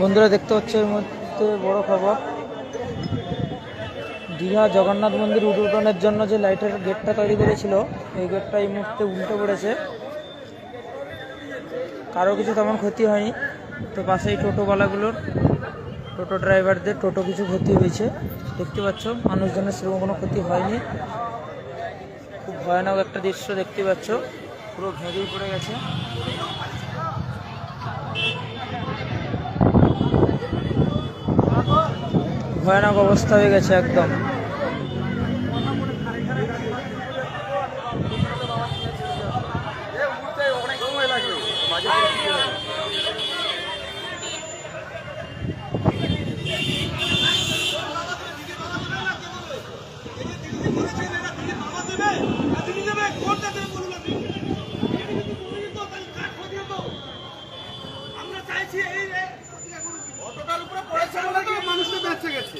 বন্ধুরা দেখতে হচ্ছে এর মধ্যে বড় খবর। দীঘা জগন্নাথ মন্দির উদ্বোধনের জন্য যে লাইটের গেটটা তৈরি করেছিল, এই গেটটা এই মুহূর্তে উল্টে পড়েছে। কারও কিছু তেমন ক্ষতি হয়নি। তো পাশেই টোটোওয়ালাগুলোর টোটো ড্রাইভারদের টোটো কিছু ক্ষতি হয়েছে। দেখতে পাচ্ছ, মানুষজনের সেরকম কোনো ক্ষতি হয়নি। খুব ভয়ানক একটা দৃশ্য দেখতে পাচ্ছ। পুরো ভেঙেই পড়ে গেছে। ভয়ানক অবস্থা হয়ে গেছে একদম।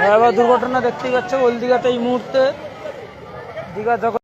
ভয়াবহ দুর্ঘটনা দেখতেই পাচ্ছ ওল দীঘাতে এই মুহূর্তে দীঘা জগৎ